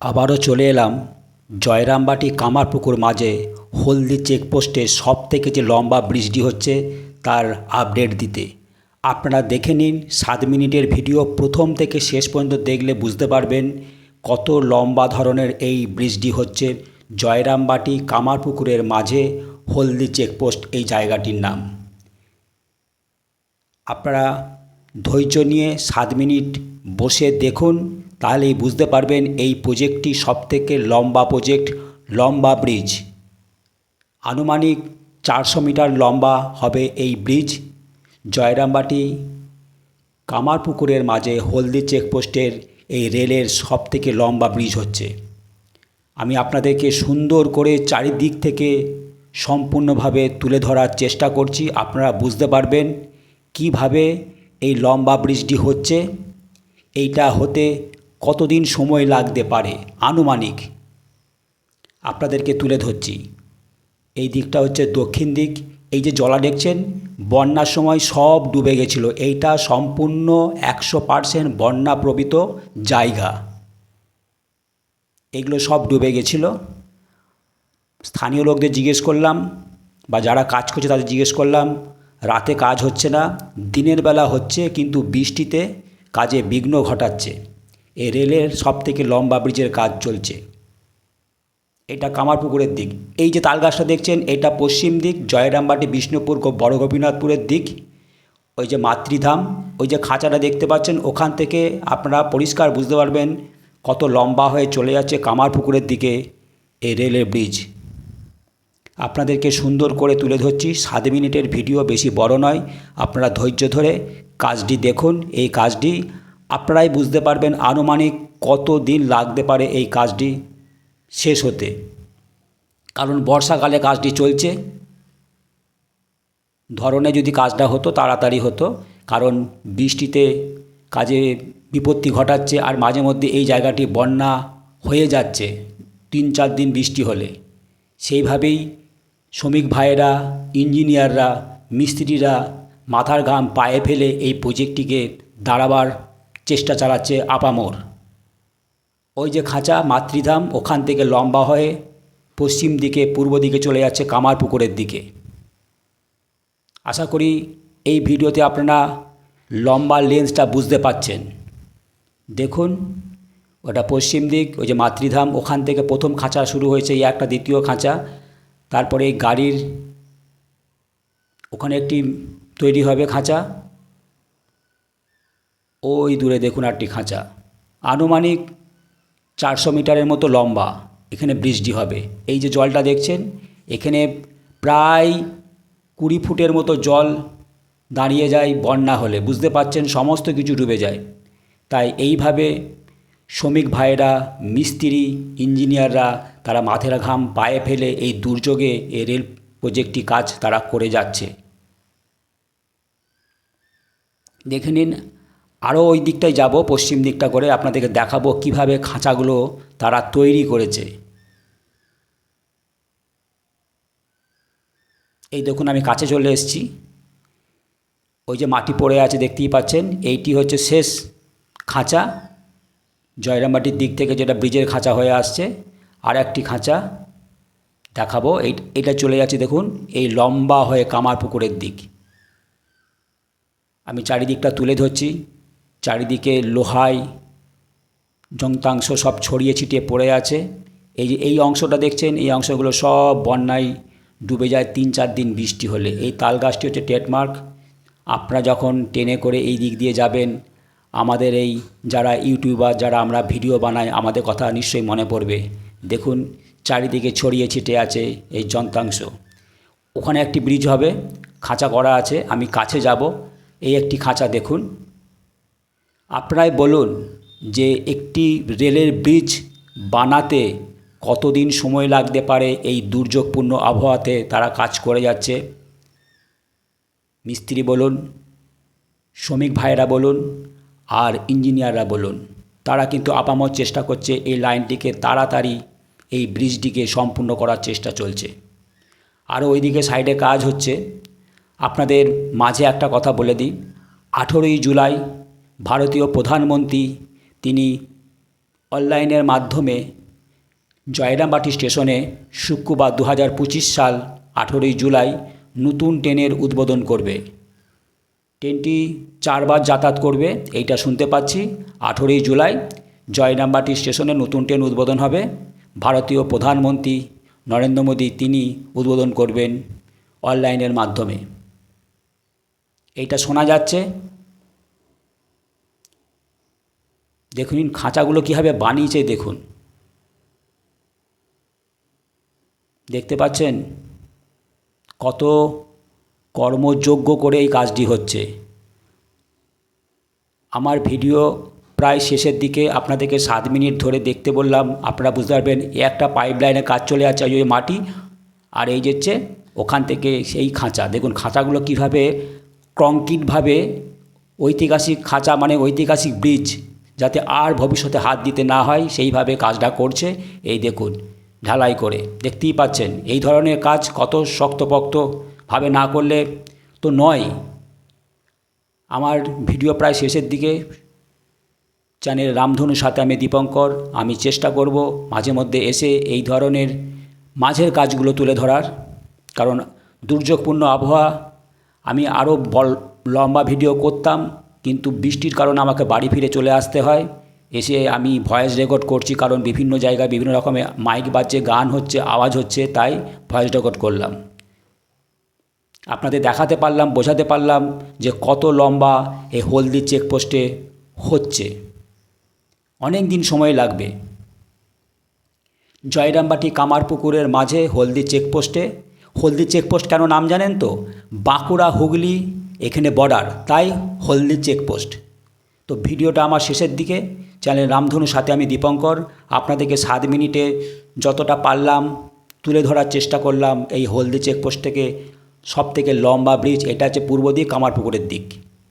আবারও চলে এলাম জয়রামবাটি কামারপুকুর মাঝে হলদি চেকপোস্টে সব থেকে যে লম্বা ব্রিজটি হচ্ছে তার আপডেট দিতে। আপনারা দেখে নিন, সাত মিনিটের ভিডিও প্রথম থেকে শেষ পর্যন্ত দেখলে বুঝতে পারবেন কত লম্বা ধরনের এই ব্রিজটি হচ্ছে জয়রামবাটি কামারপুকুরের মাঝে হলদি চেকপোস্ট এই জায়গাটির নাম। আপনারা ধৈর্য নিয়ে সাত মিনিট বসে দেখুন তাহলেই বুঝতে পারবেন এই প্রজেক্টটি সবথেকে লম্বা প্রজেক্ট লম্বা ব্রিজ আনুমানিক চারশো মিটার লম্বা হবে এই ব্রিজ জয়রামবাটি, কামারপুকুরের মাঝে হলদি চেকপোস্টের এই রেলের সবথেকে লম্বা ব্রিজ হচ্ছে। আমি আপনাদেরকে সুন্দর করে চারিদিক থেকে সম্পূর্ণভাবে তুলে ধরার চেষ্টা করছি। আপনারা বুঝতে পারবেন কীভাবে এই লম্বা ব্রিজটি হচ্ছে। এইটা হতে কতদিন সময় লাগতে পারে? আনুমানিক। আপনাদেরকে তুলে ধরছি। এই দিকটা হচ্ছে দক্ষিণ দিক। এই যে জলা দেখছেন, বন্যার সময় সব ডুবে গেছিল। এইটা সম্পূর্ণ একশো পারসেন্ট বন্যাপ্রবিত জায়গা। এগুলো সব ডুবে গেছিল। স্থানীয় লোকদের জিজ্ঞেস করলাম বা যারা কাজ করছে তাদের জিজ্ঞেস করলাম, রাতে কাজ হচ্ছে না, দিনের বেলা হচ্ছে কিন্তু বৃষ্টিতে কাজে বিঘ্ন ঘটাচ্ছে। এ রেলের সব থেকে লম্বা ব্রিজের কাজ চলছে। এটা কামারপুকুরের দিক। এই যে তালগাছটা দেখছেন, এটা পশ্চিম দিক, জয়রামবাটি, বিষ্ণুপুর বড় গোপীনাথপুরের দিক। ওই যে মাতৃধাম, ওই যে খাঁচাটা দেখতে পাচ্ছেন, ওখান থেকে আপনারা পরিষ্কার বুঝতে পারবেন কত লম্বা হয়ে চলে যাচ্ছে কামারপুকুরের দিকে এই রেলের ব্রিজ আপনাদেরকে সুন্দর করে তুলে ধরছি, সাত মিনিটের ভিডিও বেশি বড় নয়, আপনারা ধৈর্য ধরে কাজটি দেখুন। এই কাজটি আপনারাই বুঝতে পারবেন আনুমানিক কত দিন লাগতে পারে এই কাজটি শেষ হতে। কারণ বর্ষাকালে কাজটি চলছে। ধরনে যদি কাজটা হতো, তাড়াতাড়ি হতো। কারণ বৃষ্টিতে কাজে বিপত্তি ঘটাচ্ছে আর মাঝে মধ্যে এই জায়গাটি বন্যা হয়ে যাচ্ছে, তিন চার দিন বৃষ্টি হলে। সেইভাবেই শ্রমিক ভাইয়েরা, ইঞ্জিনিয়াররা, মিস্ত্রিরা মাথার ঘাম পায়ে ফেলে এই প্রজেক্টটিকে দাঁড়াবার চেষ্টা চালাচ্ছে আপামর। ওই যে খাঁচা, মাতৃধাম, ওখান থেকে লম্বা হয়ে পশ্চিম দিকে, পূর্ব দিকে চলে যাচ্ছে কামার পুকুরের দিকে। আশা করি এই ভিডিওতে আপনারা লম্বা লেন্সটা বুঝতে পাচ্ছেন দেখুন, ওটা পশ্চিম দিক, ওই যে মাতৃধাম, ওখান থেকে প্রথম খাঁচা শুরু হয়েছে, এই একটা দ্বিতীয় খাঁচা। তারপরে এই গাড়ির ওখানে একটি তৈরি হবে খাঁচা। ওই দূরে দেখুন একটি খাঁচা। আনুমানিক চারশো মিটারের মতো লম্বা। এখানে ব্রিজটি হবে। এই যে জলটা দেখছেন, এখানে প্রায় কুড়ি ফুটের মতো জল দাঁড়িয়ে যায় বন্যা হলে। বুঝতে পাচ্ছেন সমস্ত কিছু ডুবে যায়। তাই এইভাবে শ্রমিক ভাইয়েরা, মিস্ত্রি, ইঞ্জিনিয়াররা, তারা মাথের ঘাম পায়ে ফেলে এই দুর্যোগে এই রেল প্রজেক্টটি কাজ তারা করে যাচ্ছে। দেখে নিন আরও ওই দিকটায় যাব, পশ্চিম দিকটা করে আপনাদেরকে দেখাবো কীভাবে খাঁচাগুলো তারা তৈরি করেছে। এই দেখুন, আমি কাছে চলে এসেছি। ওই যে মাটি পড়ে আছে, দেখতেই পাচ্ছেন। এইটি হচ্ছে শেষ খাঁচা। জয়রামবাটির দিক থেকে যেটা ব্রিজের খাঁচা হয়ে আসছে, আর একটি খাঁচা দেখাবো। এই, এটা চলে যাচ্ছে, দেখুন, এই লম্বা হয়ে কামার পুকুরের দিক। আমি চারিদিকটা তুলে ধরছি। চারিদিকে লোহাই, যন্ত্রাংশ সব ছড়িয়ে ছিটিয়ে পড়ে আছে। এই যে, এই অংশটা দেখছেন, এই অংশগুলো সব বন্যায় ডুবে যায় তিন চার দিন বৃষ্টি হলে। এই তাল গাছটি হচ্ছে টেটমার্ক আপনারা যখন ট্রেনে করে এই দিক দিয়ে যাবেন, আমাদের এই যারা ইউটিউবার, যারা আমরা ভিডিও বানাই, আমাদের কথা নিশ্চয়ই মনে পড়বে। দেখুন, চারিদিকে ছড়িয়ে ছিটে আছে এই যন্ত্রাংশ। ওখানে একটি ব্রিজ হবে, খাঁচা করা আছে, আমি কাছে যাব। এই একটি খাঁচা দেখুন। আপনারাই বলুন যে একটি রেলের ব্রিজ বানাতে কতদিন সময় লাগতে পারে এই দুর্যোগপূর্ণ আবহাওয়াতে তারা কাজ করে যাচ্ছে? মিস্ত্রি বলুন, শ্রমিক ভাইয়েরা বলুন, আর ইঞ্জিনিয়াররা বলুন, তারা কিন্তু আপামর চেষ্টা করছে এই লাইনটিকে তাড়াতাড়ি এই ব্রিজটিকে সম্পূর্ণ করার চেষ্টা চলছে। আরও ওইদিকে সাইডে কাজ হচ্ছে। আপনাদের মাঝে একটা কথা বলে দিই। আঠেরোই জুলাই ভারতীয় প্রধানমন্ত্রী তিনি অনলাইনের মাধ্যমে জয়রামবাটি স্টেশনে শুক্রবার দু হাজার পঁচিশ সাল আঠেরোই জুলাই নতুন ট্রেনের উদ্বোধন করবে। ট্রেনটি চারবার যাতায়াত করবে, এইটা শুনতে পাচ্ছি। আঠেরোই জুলাই জয়রামবাটি স্টেশনে নতুন ট্রেন উদ্বোধন হবে। ভারতীয় প্রধানমন্ত্রী নরেন্দ্র মোদী তিনি উদ্বোধন করবেন অনলাইনের মাধ্যমে। এইটা শোনা যাচ্ছে। দেখুন খাঁচাগুলো কীভাবে বানিয়েছে দেখুন। দেখতে পাচ্ছেন? কত কর্মযোগ্য করে এই কাজটি হচ্ছে। আমার ভিডিও প্রায় শেষের দিকে আপনাদেরকে সাত মিনিট ধরে দেখতে বললাম। আপনারা বুঝতে পারবেন, একটা পাইপ লাইনে কাজ চলে যাচ্ছে, ওই মাটি, আর এই যেচ্ছে ওখান থেকে সেই খাঁচা। দেখুন, খাঁচাগুলো কীভাবে কংক্রিটভাবে ঐতিহাসিক খাঁচা মানে ঐতিহাসিক ব্রিজ যাতে আর ভবিষ্যতে হাত দিতে না হয়, সেইভাবে কাজটা করছে। এই দেখুন, ঢালাই করে। দেখতেই পাচ্ছেন, এই ধরনের কাজ কত শক্তপোক্তভাবে না করলে তো নয়। আমার ভিডিও প্রায় শেষের দিকে। চ্যানেল রামধনুর সাথে আমি দীপঙ্কর। আমি চেষ্টা করব মাঝে মধ্যে এসে এই ধরনের মাঝের কাজগুলো তুলে ধরার। কারণ দুর্যোগপূর্ণ আবহাওয়া, আমি আরও বল লম্বা ভিডিও করতাম। কিন্তু বৃষ্টির কারণে আমাকে বাড়ি ফিরে চলে আসতে হয়। এসে আমি ভয়েস রেকর্ড করছি কারণ বিভিন্ন জায়গায় বিভিন্ন রকমের মাইক বাজছে, গান হচ্ছে, আওয়াজ হচ্ছে, তাই ভয়েস রেকর্ড করলাম। আপনাদের দেখাতে পারলাম, বোঝাতে পারলাম যে কত লম্বা এই হলদি চেকপোস্টে হচ্ছে। অনেক দিন সময় লাগবে। জয়রামবাটি কামারপুকুরের মাঝে হলদি চেকপোস্টে হলদি চেকপোস্ট কেন নাম জানেন তো? বাঁকুড়া হুগলি এখানে বর্ডার তাই হলদি চেকপোস্ট তো ভিডিওটা আমার শেষের দিকে। চ্যানেল রামধনুর সাথে আমি দীপঙ্কর। আপনাদেরকে সাত মিনিটে যতটা পারলাম তুলে ধরার চেষ্টা করলাম এই হলদি চেকপোস্ট থেকে। সব থেকে লম্বা ব্রিজ এটা হচ্ছে পূর্ব দিক, কামারপুকুরের দিক।